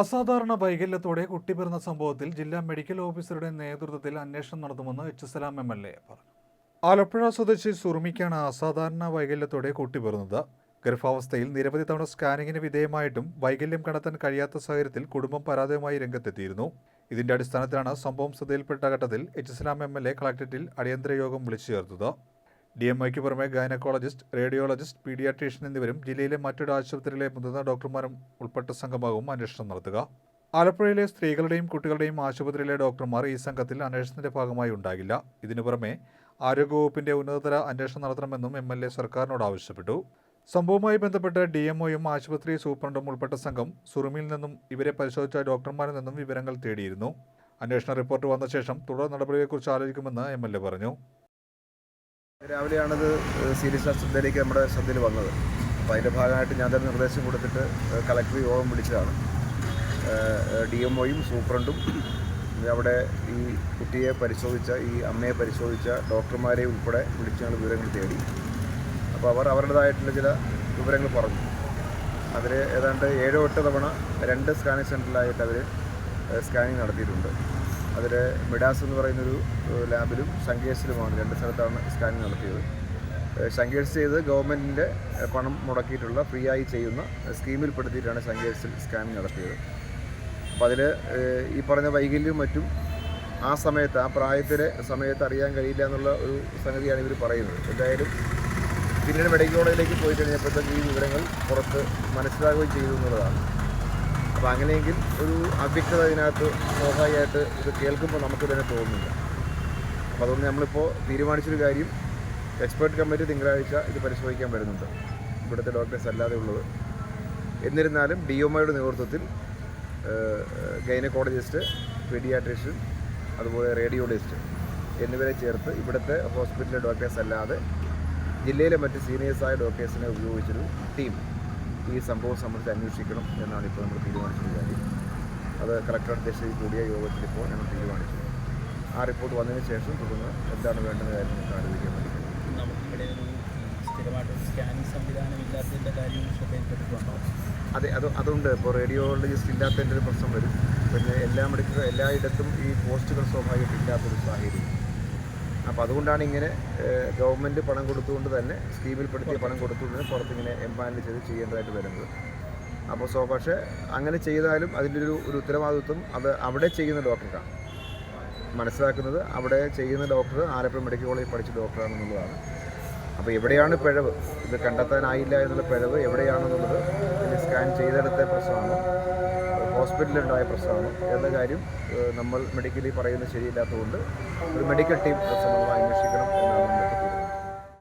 അസാധാരണ വൈകല്യത്തോടെ കുട്ടി പിറന്ന സംഭവത്തിൽ ജില്ലാ മെഡിക്കൽ ഓഫീസറുടെ നേതൃത്വത്തിൽ അന്വേഷണം നടത്തുമെന്ന് H Salam M L A പറഞ്ഞു. ആലപ്പുഴ സ്വദേശി സുറുമിക്കാണ് അസാധാരണ വൈകല്യത്തോടെ കുട്ടി പിറന്നത് ഗർഭാവസ്ഥയിൽ നിരവധി തവണ സ്കാനിങ്ങിന് വിധേയമായിട്ടും വൈകല്യം കണ്ടെത്താൻ കഴിയാത്ത സാഹചര്യത്തിൽ കുടുംബം പരാതിയുമായി രംഗത്തെത്തിയിരുന്നു. ഇതിന്റെ അടിസ്ഥാനത്തിലാണ് സംഭവം ശ്രദ്ധയിൽപ്പെട്ട ഘട്ടത്തിൽ H Salam M L A കളക്ടറേറ്റിൽ അടിയന്തര യോഗം വിളിച്ചു ചേർത്തത്. ഡി എം ഐക്ക് പുറമെ ഗൈനക്കോളജിസ്റ്റ് റേഡിയോളജിസ്റ്റ് പീഡിയാട്രീഷ്യൻ എന്നിവരും ജില്ലയിലെ മറ്റൊരു ആശുപത്രിയിലെ മുതിർന്ന ഡോക്ടർമാരും ഉൾപ്പെട്ട സംഘമാകും അന്വേഷണം നടത്തുക. ആലപ്പുഴയിലെ സ്ത്രീകളുടെയും കുട്ടികളുടെയും ആശുപത്രിയിലെ ഡോക്ടർമാർ ഈ സംഘത്തിൽ അന്വേഷണത്തിന്റെ ഭാഗമായി ഉണ്ടാകില്ല. ഇതിനു പുറമെ ആരോഗ്യവകുപ്പിന്റെ ഉന്നതതല അന്വേഷണം നടത്തണമെന്നും എം എൽ എ സർക്കാരിനോട് ആവശ്യപ്പെട്ടു. സംഭവവുമായി ബന്ധപ്പെട്ട് ഡി എംഒയും ആശുപത്രി സൂപ്രണ്ടും ഉൾപ്പെട്ട സംഘം സുറുമിയിൽ നിന്നും ഇവരെ പരിശോധിച്ച ഡോക്ടർമാരിൽ നിന്നും വിവരങ്ങൾ തേടിയിരുന്നു. അന്വേഷണ റിപ്പോർട്ട് വന്ന ശേഷം തുടർ നടപടിയെക്കുറിച്ച് ആലോചിക്കുമെന്ന് എം എൽ എ പറഞ്ഞു. രാവിലെയാണത് സീരിയസ് ശ്രദ്ധയിലേക്ക് നമ്മുടെ ശ്രദ്ധയിൽ വന്നത്. അപ്പോൾ അതിന്റെ ഭാഗമായിട്ട് ഞാൻ തന്നെ നിർദ്ദേശം കൊടുത്തിട്ട് കളക്ടർ യോഗം വിളിച്ചതാണ്. ഡി എം ഒയും സൂപ്രണ്ടും അവിടെ ഈ കുട്ടിയെ പരിശോധിച്ച ഈ അമ്മയെ പരിശോധിച്ച ഡോക്ടർമാരെ ഉൾപ്പെടെ വിളിച്ച് ഞങ്ങൾ വിവരങ്ങൾ തേടി. അപ്പോൾ അവർ അവരുടേതായിട്ടുള്ള ചില വിവരങ്ങൾ പറഞ്ഞു. അവർ ഏതാണ്ട് ഏഴോ എട്ട് തവണ രണ്ട് സ്കാനിങ് സെന്ററിലായിട്ട് അവർ സ്കാനിങ് നടത്തിയിട്ടുണ്ട്. അതിൽ മിഡാസ് എന്ന് പറയുന്നൊരു ലാബിലും ശങ്കേഴ്സിലുമാണ് രണ്ട് സ്ഥലത്താണ് സ്കാനിങ് നടത്തിയത്. ശങ്കേഴ്സ് ചെയ്ത് ഗവൺമെന്റിന്റെ പണം മുടക്കിയിട്ടുള്ള ഫ്രീ ആയി ചെയ്യുന്ന സ്കീമിൽപ്പെടുത്തിയിട്ടാണ് ശങ്കേഴ്സിൽ സ്കാനിങ് നടത്തിയത്. അപ്പോൾ അതിൽ ഈ പറഞ്ഞ വൈകല്യവും മറ്റും ആ സമയത്ത് ആ പ്രായത്തിലെ സമയത്ത് അറിയാൻ കഴിയില്ല എന്നുള്ള ഒരു സംഗതിയാണ് ഇവർ പറയുന്നത്. എന്തായാലും പിന്നീട് മെഡിക്കൽ കോളേജിലേക്ക് പോയി കഴിഞ്ഞപ്പോഴത്തേക്ക് ഈ വിവരങ്ങൾ പുറത്ത് മനസ്സിലാകുകയും ചെയ്തു എന്നുള്ളതാണ്. അപ്പോൾ അങ്ങനെയെങ്കിൽ ഒരു അവ്യക്തത ഇതിനകത്ത് സ്വാഭാവികമായിട്ട് ഇത് കേൾക്കുമ്പോൾ നമുക്ക് തന്നെ തോന്നുന്നില്ല. അപ്പോൾ അതുകൊണ്ട് നമ്മളിപ്പോൾ തീരുമാനിച്ചൊരു കാര്യം എക്സ്പേർട്ട് കമ്മിറ്റി തിങ്കളാഴ്ച ഇത് പരിശോധിക്കാൻ വരുന്നുണ്ട്. ഇവിടുത്തെ ഡോക്ടേഴ്സ് അല്ലാതെ ഉള്ളത്. എന്നിരുന്നാലും ഡി എം നേതൃത്വത്തിൽ ഗൈനക്കോളജിസ്റ്റ് പീഡിയാട്രീഷ്യൻ അതുപോലെ റേഡിയോളജിസ്റ്റ് എന്നിവരെ ചേർത്ത് ഇവിടുത്തെ ഹോസ്പിറ്റലിലെ ഡോക്ടേഴ്സ് അല്ലാതെ ജില്ലയിലെ മറ്റ് സീനിയേഴ്സായ ഡോക്ടേഴ്സിനെ ഉപയോഗിച്ചൊരു ടീം ഈ സംഭവം സംബന്ധിച്ച് അന്വേഷിക്കണം എന്നാണ് ഇപ്പോൾ നമ്മൾ തീരുമാനിച്ചത് കാര്യം. അത് കളക്ടർ അധ്യക്ഷതയിൽ കൂടിയ യോഗത്തിൽ ഇപ്പോൾ ഞങ്ങൾ തീരുമാനിച്ചു. ആ റിപ്പോർട്ട് വന്നതിന് ശേഷം തുടർന്ന് എന്താണ് വേണ്ടത് കാര്യം നമുക്ക് ആലോചിക്കാൻ നമുക്കിവിടെ ഒരു സ്ഥിരമായിട്ടൊരു സ്കാനിങ് സംവിധാനം ഇല്ലാത്തതിന്റെ കാര്യം ശ്രദ്ധയിൽപ്പെട്ടിട്ടുണ്ടോ? അതെ അത് അതുണ്ട്. ഇപ്പോൾ റേഡിയോളജിസ്റ്റ് ഇല്ലാത്തതിന്റെ ഒരു പ്രശ്നം വരും. പിന്നെ എല്ലാ മെഡിക്കൽ എല്ലായിടത്തും ഈ പോസ്റ്റുകൾ സ്വാഭാവികമായിട്ട് ഇല്ലാത്തൊരു സാഹചര്യം. അപ്പോൾ അതുകൊണ്ടാണ് ഇങ്ങനെ ഗവൺമെന്റ് പണം കൊടുത്തുകൊണ്ട് തന്നെ സ്കീമിൽപ്പെടുത്തിയ പണം കൊടുത്തുകൊണ്ട് പുറത്തിങ്ങനെ എംപാനൽ ചെയ്ത് ചെയ്യേണ്ടതായിട്ട് വരുന്നത്. അപ്പോൾ സോ പക്ഷേ അങ്ങനെ ചെയ്താലും അതിന്റെ ഒരു ഒരു ഉത്തരവാദിത്വം അത് അവിടെ ചെയ്യുന്ന ഡോക്ടർക്കാണ് മനസ്സിലാക്കുന്നത് അവിടെ ചെയ്യുന്ന ഡോക്ടർ ആലപ്പുഴ മെഡിക്കൽ കോളേജിൽ പഠിച്ച ഡോക്ടറാണെന്നുള്ളതാണ്. അപ്പോൾ എവിടെയാണ് പിഴവ്? ഇത് കണ്ടെത്താനായില്ല എന്നുള്ള പിഴവ് എവിടെയാണെന്നുള്ളത് സ്കാൻ ചെയ്തെടുത്ത പ്രശ്നമാണോ. ഹോസ്പിറ്റലിലുണ്ടായ പ്രശ്നമാണ്. എന്ന കാര്യം നമ്മൾ മെഡിക്കലി പറയുന്നത് ശരിയില്ലാത്തതുകൊണ്ട് ഒരു മെഡിക്കൽ ടീം പ്രശ്നങ്ങൾ അന്വേഷിക്കണം എന്നാണ്